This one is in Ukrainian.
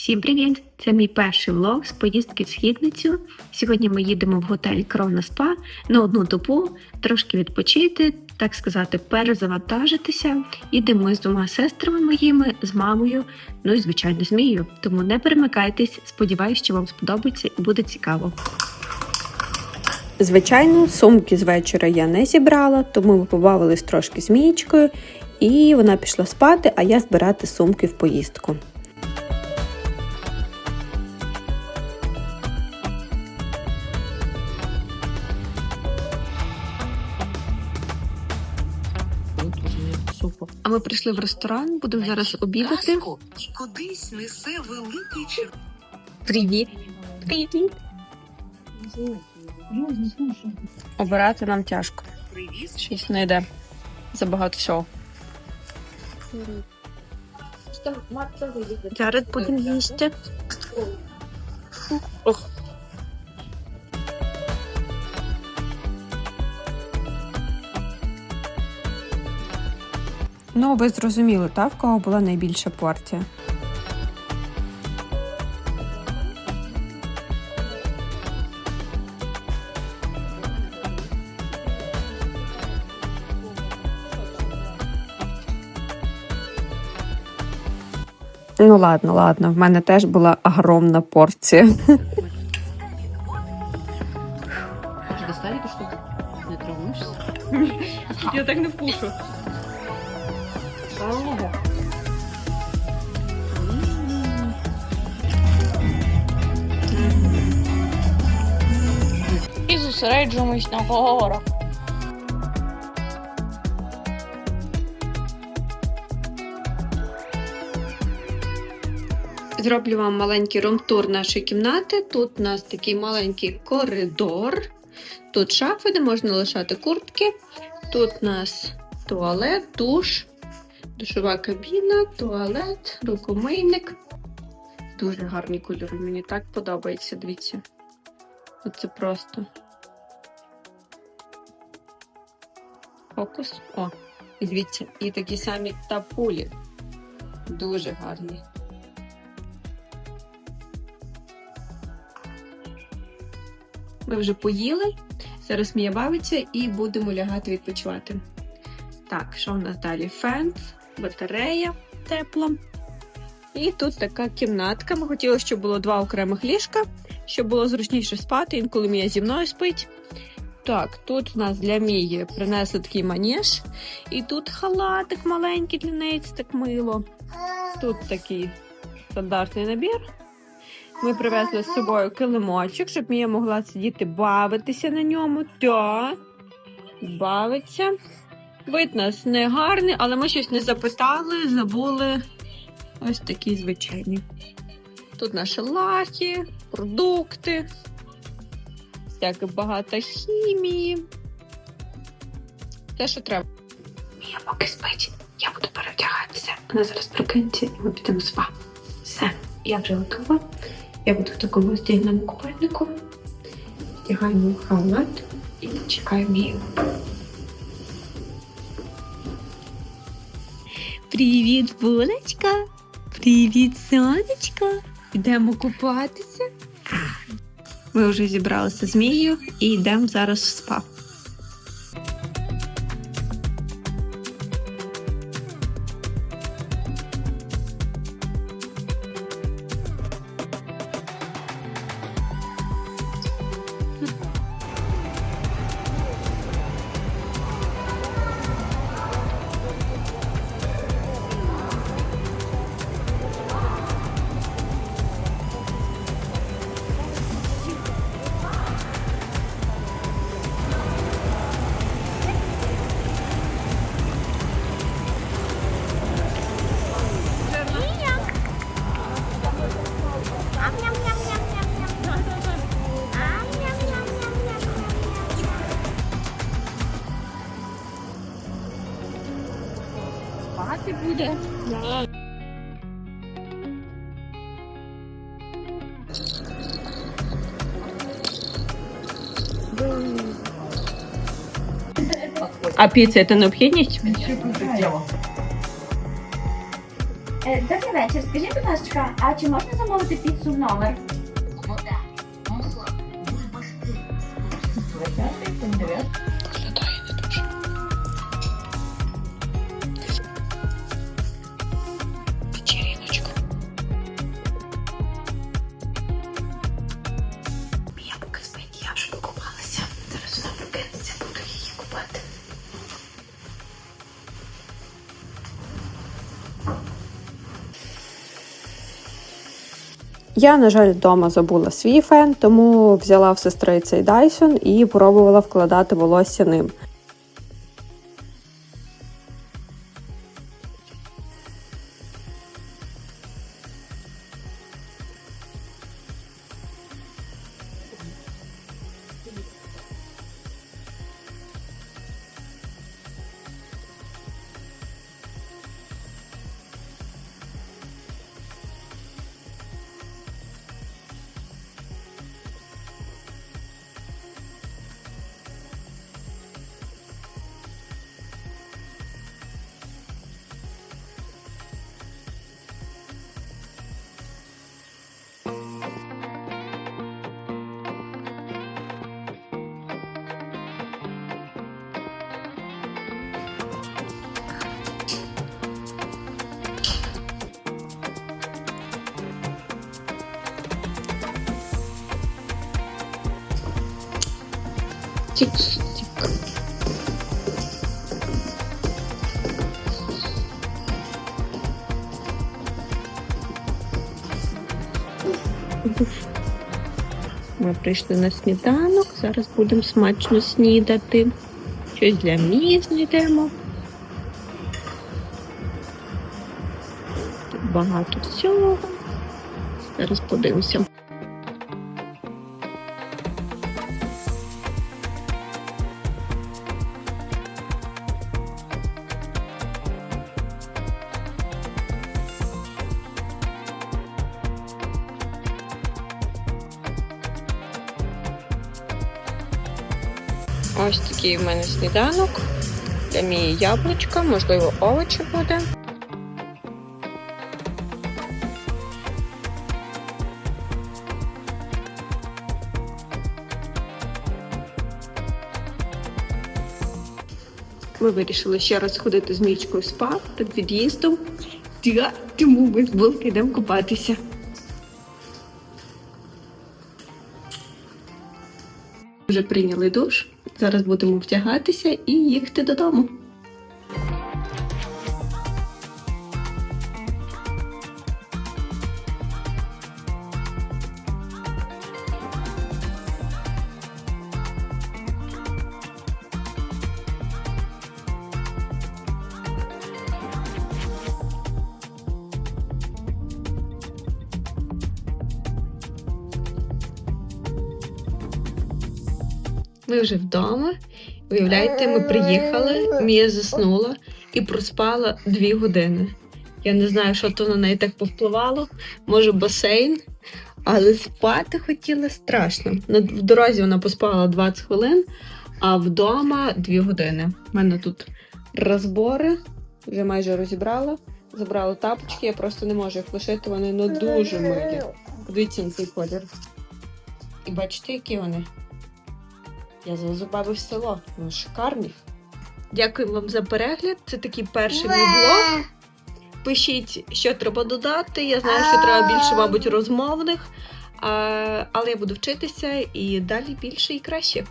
Всім привіт! Це мій перший влог з поїздки в східницю. Сьогодні ми їдемо в готель Крона Спа на одну добу, трошки відпочити, так сказати, перезавантажитися. Їдемо з двома сестрами моїми, з мамою, ну і звичайно з. Тому не перемикайтесь. Сподіваюсь, що вам сподобається і буде цікаво. Звичайно, сумки з вечора я не зібрала, тому ми побавились трошки з Мієчкою, і вона пішла спати, а я збирати сумки в поїздку. Ми прийшли в ресторан, будемо зараз обідати. і кудись несе великий чер... Привіт. Привіт. Обирати нам тяжко. Привіз Щось не йде. Забагато всього. Зараз будемо їсти. Ох. Ну, ви зрозуміли, та в кого була найбільша порція. Ну ладно, ладно, в мене теж була огромна порція. Достали ты что? Не травмуешься? Я так не вкушу. І зосереджуємось на горах. Зроблю вам маленький румтур нашої кімнати. Тут у нас такий маленький коридор. Тут шафи, де можна лишати куртки. Тут у нас туалет, душ, душова кабіна, туалет, рукомийник. Дуже гарні кольори, мені так подобається, дивіться. Оце просто. Фокус. О, дивіться, і такі самі тапулі. Дуже гарні. Ми вже поїли. Зараз Мія бавиться і будемо лягати відпочивати. Так, що в нас далі? Фен, батарея тепла. І тут така кімнатка. Ми хотіли, щоб було два окремих ліжка, щоб було зручніше спати, інколи Мія зі мною спить. Так, тут в нас для Мії принесли такий манеж. І тут халатик маленький для неї, це так мило. Тут такий стандартний набір. Ми привезли з собою килимочок, щоб Мія могла сидіти бавитися на ньому. Та бавиться. Вид нас не гарний, але ми щось не запитали, забули. Ось такі звичайні. Тут наші лахи, продукти, всяке багато хімії. Те, що треба. Мія поки спить, я буду перевдягатися. Вона зараз прокинеться і ми підемо спа. Все, я вже готова. Я буду в такому здійному купальнику. Вдягаємо халат і чекаю Мію. Привіт, булочка! Привіт, сонечко! Йдемо купатися. Ми вже зібралися з і йдемо зараз в спа. Спати буде. А піца це необхідність? Е, Добрий вечір. Скажіть, будь ласка, а чи можна замовити піцу в номер? Я, на жаль, вдома забула свій фен, тому взяла в сестри цей Dyson і пробувала вкладати волосся ним. Тік-тік. Ми прийшли на сніданок, зараз будемо смачно снідати. Щось для мії знайдемо. Тут багато всього. Зараз подивимося. Ось такий в мене сніданок. Для мії яблучка, можливо, овочі буде. Ми вирішили ще раз ходити з Мічкою в спа перед від'їздом. Тому ми з Булки йдемо купатися. Вже прийняли душ. Зараз будемо вдягатися і їхати додому. Ми вже вдома. Уявляєте, ми приїхали, Мія заснула і проспала дві години. Я не знаю, що то на неї так повпливало. Може, басейн, але спати хотіла страшно. В дорозі вона поспала 20 хвилин, а вдома 2 години. У мене тут розбори, вже майже розібрала. Забрала тапочки, я просто не можу їх лишити, вони ну дуже милі. Подивіться на цей колір. І бачите, які вони? Я зазубавив село. Ну, шикарні. Дякую вам за перегляд. Це такий перший мій влог. Пишіть, що треба додати. Я знаю, що треба більше, мабуть, розмовних. Але я буду вчитися і далі більше і краще.